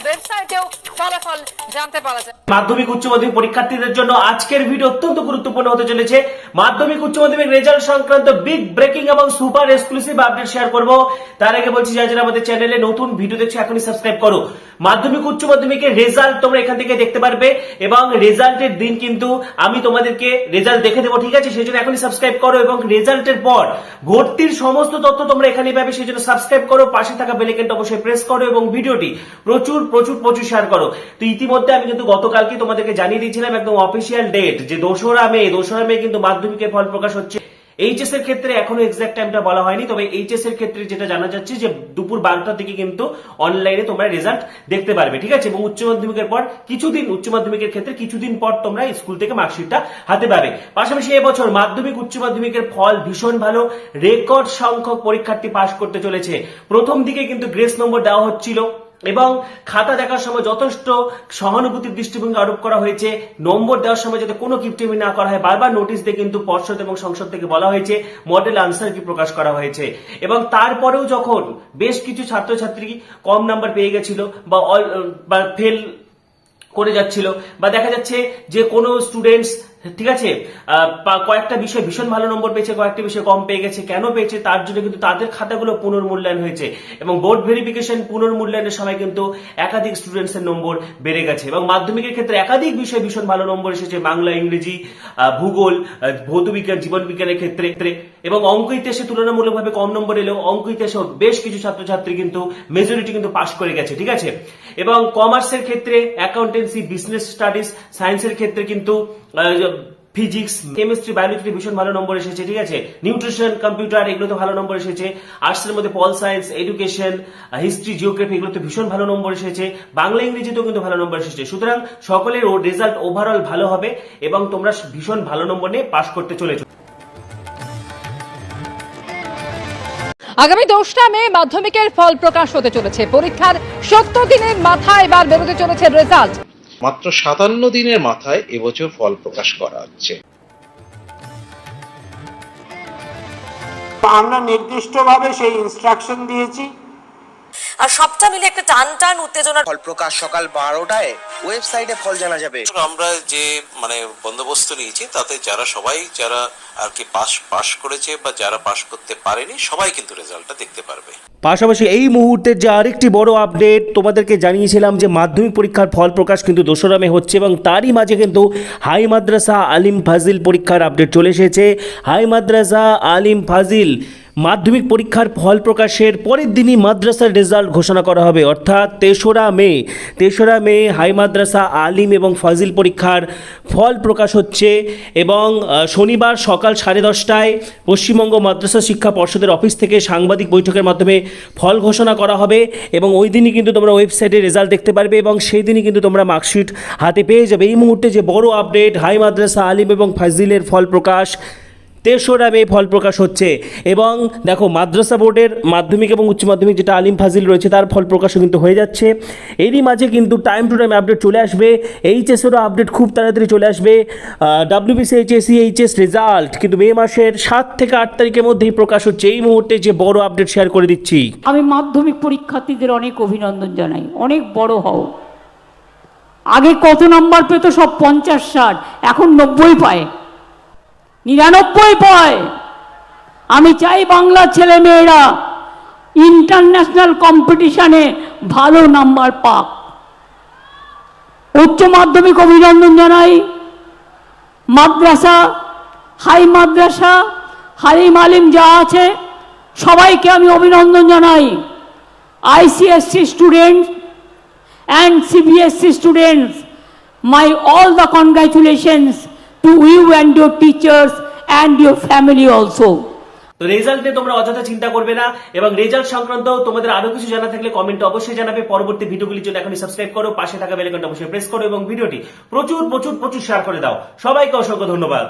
website é o ফলাফল জানতে পারা যায়। মাধ্যমিক উচ্চ মাধ্যমিক পরীক্ষার্থীদের জন্য আজকের ভিডিও অত্যন্ত গুরুত্বপূর্ণ হতে চলেছে। মাধ্যমিক উচ্চ মাধ্যমিক রেজাল্ট সংক্রান্ত বিগ ব্রেকিং এবং সুপার এক্সক্লুসিভ আপডেট শেয়ার করব। তার আগে বলছি, যারা আমাদের চ্যানেলে নতুন ভিডিও দেখছ, এখনই সাবস্ক্রাইব করো। মাধ্যমিক উচ্চ মাধ্যমিকের রেজাল্ট তোমরা এখান থেকে দেখতে পারবে এবং রেজাল্টের দিন কিন্তু আমি তোমাদেরকে রেজাল্ট দেখে দেবো, ঠিক আছে? সেই জন্য এখনই সাবস্ক্রাইব করো এবং রেজাল্টের পর ভর্তির সমস্ত তথ্য তোমরা এখানে পাবে। সেই জন্য সাবস্ক্রাইব করো, পাশে থাকা বেলেকেনটা অবশ্যই প্রেস করো এবং ভিডিওটি প্রচুর প্রচুর প্রচুর শেয়ার করো। তো ইতিমধ্যে আমি কিন্তু গতকালকে তোমাদেরকে জানিয়ে দিয়েছিলাম একদম অফিসিয়াল ডেট যে দোসরা মে দোসরা মে কিন্তু মাধ্যমিকের ফল প্রকাশ হচ্ছে। এইচএস এর ক্ষেত্রে এখনও এক্সাক্ট টাইমটা বলা হয়নি, তবে এইচএস এর ক্ষেত্রে যেটা জানা যাচ্ছে যে দুপুর বারোটার দিকে কিন্তু অনলাইনে তোমরা রেজাল্ট দেখতে পারবে, ঠিক আছে? এবং উচ্চ মাধ্যমিকের পর কিছুদিন, উচ্চ মাধ্যমিকের ক্ষেত্রে কিছুদিন পর তোমরা স্কুল থেকে মার্কশিটটা হাতে পাবে। পাশাপাশি এবছর মাধ্যমিক, উচ্চ মাধ্যমিকের ফল ভীষণ ভালো রেকর্ড সংখ্যক পরীক্ষার্থী পাশ করতে চলেছে। প্রথম দিকে কিন্তু গ্রেস নম্বর দেওয়া হচ্ছিল এবং খাতা দেখার সময় যথেষ্ট সহানুভূতির দৃষ্টিভঙ্গি আরোপ করা হয়েছে। নম্বর দেওয়ার সময় যাতে কোনো কিপটেমি না করা হয়, বারবার নোটিশ দিয়ে কিন্তু পর্ষদ এবং সংসদ থেকে বলা হয়েছে, মডেল আনসার কি প্রকাশ করা হয়েছে। এবং তারপরেও যখন বেশ কিছু ছাত্রছাত্রী কম নাম্বার পেয়ে গেছিল বা অল, বা ফেল করে যাচ্ছিল, বা দেখা যাচ্ছে যে কোনো স্টুডেন্টস ঠিক আছে? কয়েকটা বিষয় ভীষণ ভালো নম্বর পেয়েছে কয়েকটা বিষয় কম পেয়ে গেছে কেন পেয়েছে তার জন্য কিন্তু তাদের খাতাগুলো পুনর্মূল্যায়ন হয়েছে এবং বোর্ড ভেরিফিকেশন পুনর্মূল্যায়নের সময় কিন্তু একাধিক স্টুডেন্টস এর নম্বর বেড়ে গেছে এবং মাধ্যমিকের ক্ষেত্রে একাধিক বিষয় ভীষণ ভালো নম্বর এসেছে বাংলা ইংরেজি ভূগোল আহ, ভৌত বিজ্ঞান জীবন বিজ্ঞানের ক্ষেত্রে এবং অঙ্ক ইতিহাসে তুলনামূলকভাবে কম নম্বর এলেও অঙ্ক ইতিহাসেও বেশ কিছু ছাত্রছাত্রী কিন্তু মেজরিটি কিন্তু পাশ করে গেছে ঠিক আছে? এবং কমার্সের ক্ষেত্রে অ্যাকাউন্টেন্সি বিজনেস স্টাডিজ সায়েন্সের ক্ষেত্রে কিন্তু ফিজিক্স কেমিস্ট্রি বায়োলজিতে ভীষণ ভালো নম্বর এসেছে, ঠিক আছে? নিউট্রিশন কম্পিউটার এগুলোতে ভালো নম্বর এসেছে। আর্টসের মধ্যে pol science education history geography এগুলোতে ভীষণ ভালো নম্বর এসেছে। বাংলা, ইংরেজিতেও কিন্তু ভালো নম্বর এসেছে। সুতরাং সকলের ও রেজাল্ট ওভারঅল ভালো হবে এবং তোমরা ভীষণ ভালো নম্বর নিয়ে পাশ করতে চলেছো। আগামী দশটা মে মাধ্যমিকের ফল প্রকাশ হতে চলেছে। পরীক্ষার সত্তর দিনের মাথায় এবার বেরোতে চলেছে রেজাল্ট মাত্র সাতান্ন দিনের মাথায় এবছর ফল প্রকাশ করা হচ্ছে। আমরা নির্দিষ্টভাবে সেই ইনস্ট্রাকশন দিয়েছি। আর সবটা মিলে একটা টান টান উত্তেজনার ফল প্রকাশ সকাল বারোটায় ওয়েবসাইটে ফল জানা যাবে। আমরা যে মানে বন্দোবস্ত নিয়েছি তাতে যারা সবাই যারা আর কি পাস পাস করেছে বা যারা পাস করতে পারেনি সবাই কিন্তু রেজাল্টটা দেখতে পারবে। পাশাপাশি এই মুহূর্তের যে আরেকটি বড় আপডেট তোমাদেরকে জানিয়েছিলাম যে মাধ্যমিক পরীক্ষার ফল প্রকাশ কিন্তু দোসরা মে হচ্ছে এবং তারই মাঝে কিন্তু হাই মাদ্রাসা আলিম ফাজিল পরীক্ষার আপডেট চলে এসেছে। হাই মাদ্রাসা আলিম ফাজিল মাধ্যমিক পরীক্ষার ফল প্রকাশের পরের দিনই মাদ্রাসার রেজাল্ট ঘোষণা করা হবে। অর্থাৎ তেসরা মে তেসরা মে হাই মাদ্রাসা আলিম এবং ফাজিল পরীক্ষার ফল প্রকাশ হচ্ছে এবং শনিবার সকাল সাড়ে দশটায় পশ্চিমবঙ্গ মাদ্রাসা শিক্ষা পর্ষদের অফিস থেকে সাংবাদিক বৈঠকের মাধ্যমে ফল ঘোষণা করা হবে এবং ওই দিনই কিন্তু তোমরা ওয়েবসাইটে রেজাল্ট দেখতে পারবে এবং সেই দিনই কিন্তু তোমরা মার্কশিট হাতে পেয়ে যাবে। এই মুহূর্তে যে বড় আপডেট হাই মাদ্রাসা আলিম এবং ফাজিলের ফল প্রকাশ তেসরা মে ফল প্রকাশ হচ্ছে। এবং দেখো, মাদ্রাসা বোর্ডের মাধ্যমিক এবং উচ্চ মাধ্যমিক যেটা আলিম ফাজিল রয়েছে, তার ফল প্রকাশও কিন্তু হয়ে যাচ্ছে। এরই মাঝে কিন্তু টাইম টু টাইম আপডেট চলে আসবে। এইচএসেরও আপডেট খুব তাড়াতাড়ি চলে আসবে। ডাব্লিউবিসি এইচএসি এইচএস রেজাল্ট কিন্তু মে মাসের সাত থেকে আট তারিখের মধ্যেই প্রকাশ হচ্ছে। এই মুহূর্তে যে বড় আপডেট শেয়ার করে দিচ্ছি। আমি মাধ্যমিক পরীক্ষার্থীদের অনেক অভিনন্দন জানাই। অনেক বড় হও। আগে কত নাম্বার পেতো? সব পঞ্চাশ, ষাট। এখন নব্বই পায়। নিরানব্বই পায় আমি চাই বাংলার ছেলে মেয়েরা ইন্টারন্যাশনাল কম্পিটিশানে ভালো নাম্বার পাক। উচ্চ মাধ্যমিক অভিনন্দন জানাই। মাদ্রাসা, হাই মাদ্রাসা, হালিম আলিম যা আছে, সবাইকে আমি অভিনন্দন জানাই। ICSE students and CBSE students my all the congratulations to you and your teachers and your family also. তো রেজাল্ট নিয়ে তোমরা অযথা চিন্তা করবে না এবং রেজাল্ট সংক্রান্ত তোমাদের আরও কিছু জানা থাকলে কমেন্ট অবশ্যই জানাবে। পরবর্তী ভিডিওগুলির জন্য এখনই সাবস্ক্রাইব করো, পাশে থাকা বেলাইকনটা অবশ্যই প্রেস করো এবং ভিডিওটি প্রচুর প্রচুর প্রচুর শেয়ার করে দাও। সবাইকে অসংখ্য ধন্যবাদ।